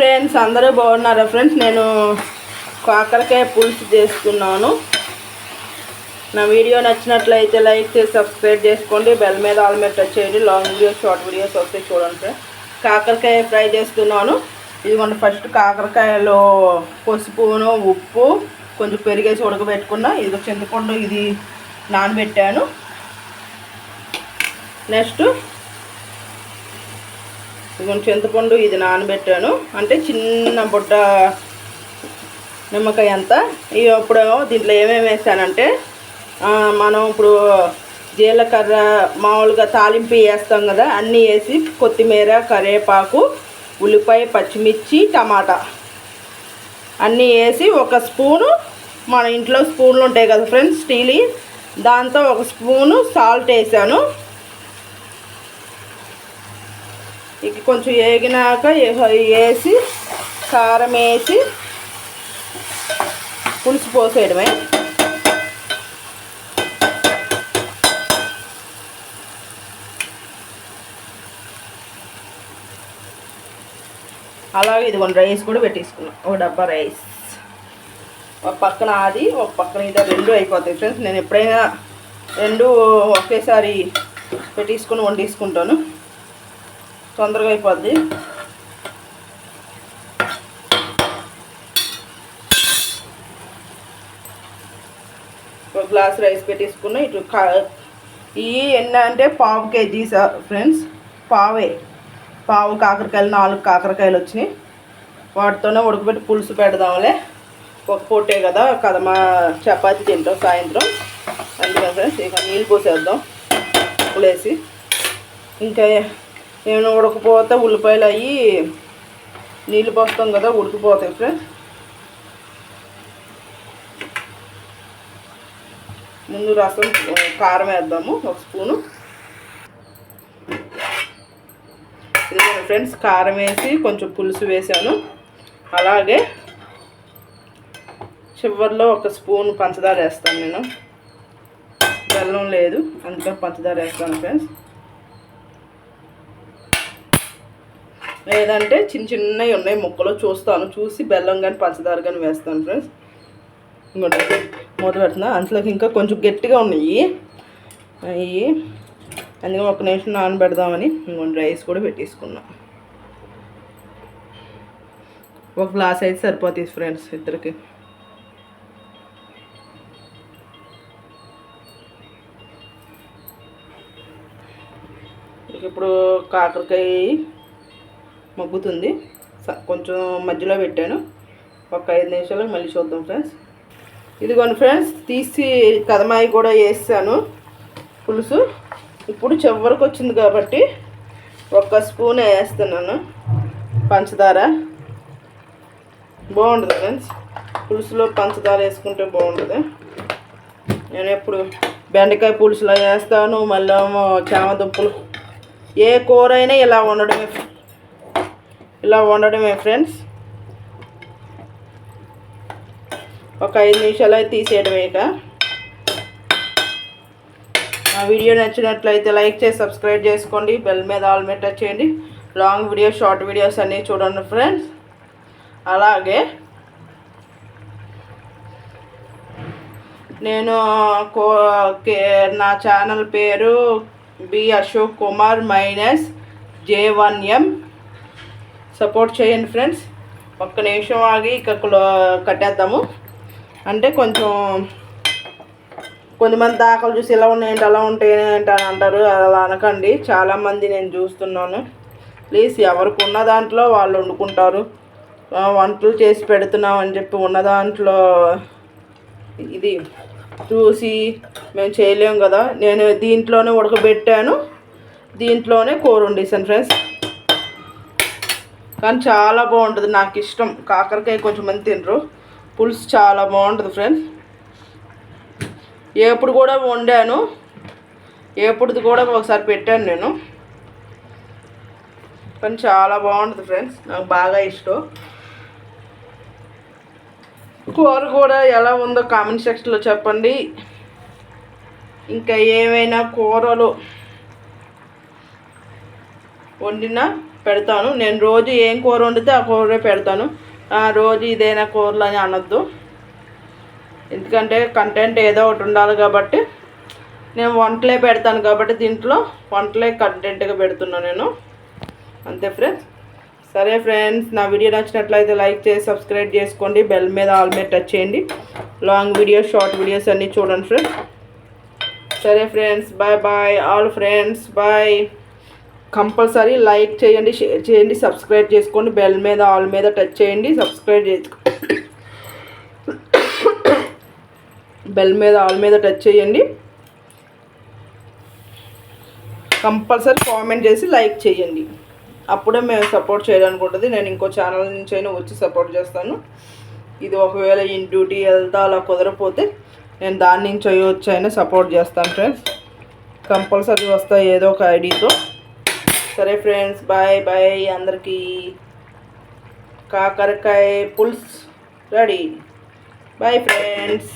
Friends అందరూ బాగున్నారా friends? నేను కాకరకాయ పులుసు చేస్తున్నాను నా వీడియో నచ్చినట్లయితే లైక్ చేసి సబ్స్క్రైబ్ చేసుకోండి. బెల్ మీద ఆల్ మీద టచ్ చేయండి. లాంగ్ వీడియోస్ షార్ట్ వీడియోస్ వస్తే చూడండి ఫ్రెండ్స్. కాకరకాయ ఫ్రై చేస్తున్నాను ఇదిగోండి ఫస్ట్ కాకరకాయలో పసుపును ఉప్పు కొంచెం పెరిగేసి ఉడకబెట్టుకున్నా. ఇది చింతపండు ఇది నానబెట్టాను. నెక్స్ట్ కొంచెం చింతపండు ఇది నానబెట్టాను. అంటే చిన్న బుడ్డ నిమ్మకాయ అంత. ఇప్పుడు దీంట్లో ఏమేమి వేసానంటే మనం ఇప్పుడు జీలకర్ర మామూలుగా తాలింపు వేస్తాం కదా అన్నీ వేసి కొత్తిమీర కరివేపాకు ఉల్లిపాయ పచ్చిమిర్చి టమాటా అన్నీ వేసి ఒక స్పూను మన ఇంట్లో స్పూన్లు ఉంటాయి కదా ఫ్రెండ్స్ స్టీలీ. దాంతో ఒక స్పూను సాల్ట్ వేసాను. ఇక కొంచెం వేగినాక వేసి కారం వేసి పులుసు పోసేయడమే. అలాగే ఇది కొన్ని రైస్ కూడా పెట్టేసుకున్నాం. ఒక డబ్బా రైస్. ఒక పక్కన అది ఒక పక్కన ఇది రెండు అయిపోతాయి ఫ్రెండ్స్. నేను ఎప్పుడైనా రెండు ఒకేసారి పెట్టేసుకుని వండేసుకుంటాను. తొందరగా అయిపోద్ది. ఒక గ్లాస్ రైస్ పెట్టేసుకున్నాం ఇటు కా ఇవి ఎన్ని అంటే పావు కేజీ ఫ్రెండ్స్ పావే. పావు కాకరకాయలు నాలుగు కాకరకాయలు వచ్చినాయి. వాటితోనే ఉడకబెట్టి పులుసు పెడదాంలే. ఒక పూటే కదా కదా మా తింటాం సాయంత్రం. అందుకని ఫ్రెండ్స్ ఇక నీళ్ళు పోసేద్దాం. ఉప్పులేసి ఇంకా నేను ఉడకపోతే ఉల్లిపాయలు అయ్యి నీళ్ళు పోస్తాం కదా ఉడికిపోతాయి ఫ్రెండ్స్ ముందు రసం కారం వేద్దాము ఒక స్పూను. ఇదిగోండి ఫ్రెండ్స్ కారం వేసి కొంచెం పులుసు వేసాను. అలాగే చివరిలో ఒక స్పూన్ పంచదార వేస్తాను నేను. బెల్లం లేదు అందుకని పంచదార వేస్తాను ఫ్రెండ్స్ లేదంటే చిన్న చిన్నవి ఉన్నాయి ముక్కలు చూస్తాను. చూసి బెల్లం కానీ పంచదార కానీ వేస్తాను ఫ్రెండ్స్ ఇంకోటి మూత పెడుతున్నా. అందులోకి ఇంకా కొంచెం గట్టిగా ఉన్నాయి. అవి అందుకని ఒక నిమిషం నానబెడదామని ఇంకొంచెం రైస్ కూడా పెట్టేసుకున్నా. ఒక గ్లాస్ అయితే సరిపోతుంది ఫ్రెండ్స్ ఇద్దరికి. ఇప్పుడు కాకరకాయ మగ్గుతుంది. స- కొంచెం మధ్యలో పెట్టాను. ఒక ఐదు నిమిషాలకు మళ్ళీ చూద్దాం ఫ్రెండ్స్. ఇదిగోండి ఫ్రెండ్స్ తీసి కదమాయి కూడా వేసాను. పులుసు ఇప్పుడు చివరికి వచ్చింది కాబట్టి ఒక స్పూన్ వేస్తున్నాను. పంచదార. బాగుంటుంది ఫ్రెండ్స్. పులుసులో పంచదార వేసుకుంటే బాగుంటుంది నేను ఎప్పుడు బెండకాయ పులుసులో వేస్తాను మళ్ళీ ఏమో చామదుంపలు. ఏ కూర అయినా ఇలా ఉండడమే ఇలా వండడమే ఫ్రెండ్స్ ఒక ఐదు నిమిషాలు అయితే తీసేయడమే ఇక. నా వీడియో నచ్చినట్లయితే లైక్ చేసి సబ్స్క్రైబ్ చేసుకోండి. బెల్ మీద ఆల్ మీద టచ్ చేయండి. లాంగ్ వీడియోస్ షార్ట్ వీడియోస్ అన్నీ చూడండి ఫ్రెండ్స్ అలాగే నేను కో కే- నా ఛానల్ పేరు B Ashok Kumar minus J one M. Support చేయండి ఫ్రెండ్స్. ఒక్క నిమిషం ఆగి ఇక కట్టేద్దాము. అంటే కొంచెం కొంతమంది దాఖలు చూసి ఇలా ఉన్నాయంటే అలా ఉంటాయంటే అని అంటారు. అలా అనకండి. చాలామంది నేను చూస్తున్నాను. ప్లీజ్ ఎవరికి ఉన్న దాంట్లో వాళ్ళు వండుకుంటారు. వంటలు చేసి పెడుతున్నాం అని చెప్పి ఉన్న దాంట్లో ఇది చూసి మేము చేయలేము కదా. నేను దీంట్లోనే ఉడకబెట్టాను. దీంట్లోనే కూర వండేసాను ఫ్రెండ్స్. కానీ చాలా బాగుంటుంది. నాకు ఇష్టం. కాకరకాయ కొంచెం మంది తినరు. పులుసు చాలా బాగుంటుంది ఫ్రెండ్స్. ఏపుడు కూడా వండాను. ఏపుడుది కూడా ఒకసారి పెట్టాను నేను. కానీ చాలా బాగుంటుంది ఫ్రెండ్స్. నాకు బాగా ఇష్టం. కూర కూడా ఎలా ఉందో కామెంట్ సెక్షన్లో చెప్పండి. ఇంకా ఏమైనా కూరలు వండినా పెడతాను. నేను రోజు ఏం కూర వండితే ఆ కూరే పెడతాను. రోజు ఇదేనా కూరలు అని అనొద్దు. ఎందుకంటే కంటెంట్ ఏదో ఒకటి ఉండాలి కాబట్టి నేను వంటలే పెడతాను కాబట్టి దీంట్లో వంటలే కంటెంట్గా పెడుతున్నాను నేను. అంతే ఫ్రెండ్స్ సరే ఫ్రెండ్స్ నా వీడియో నచ్చినట్లయితే లైక్ చేసి సబ్స్క్రైబ్ చేసుకోండి. బెల్ మీద ఆల్ మీద టచ్ చేయండి. లాంగ్ వీడియోస్ షార్ట్ వీడియోస్ అన్నీ చూడండి ఫ్రెండ్స్ సరే friends bye bye all friends bye compulsory like చేయండి షేర్ చేయండి సబ్స్క్రైబ్ చేసుకోండి బెల్ మీద ఆల్ మీద టచ్ చేయండి సబ్స్క్రైబ్ చేసుకో బెల్ మీద ఆల్ మీద టచ్ చేయండి. కంపల్సరీ కామెంట్ చేసి లైక్ చేయండి. అప్పుడే మేము సపోర్ట్ చేయడానికి ఉంటుంది. నేను ఇంకో ఛానల్ నుంచి అయినా వచ్చి సపోర్ట్ చేస్తాను. ఇది ఒకవేళ ఇన్ డ్యూటీ వెళ్తా అలా కుదరపోతే నేను దాని నుంచి అయ్యొచ్చు అయినా సపోర్ట్ చేస్తాను ఫ్రెండ్స్. కంపల్సరీ వస్తాయి ఏదో ఒక ఐడితో. సరే ఫ్రెండ్స్ బాయ్ బాయ్ అందరికీ కాకరకాయ పుల్స్ రెడీ బాయ్ ఫ్రెండ్స్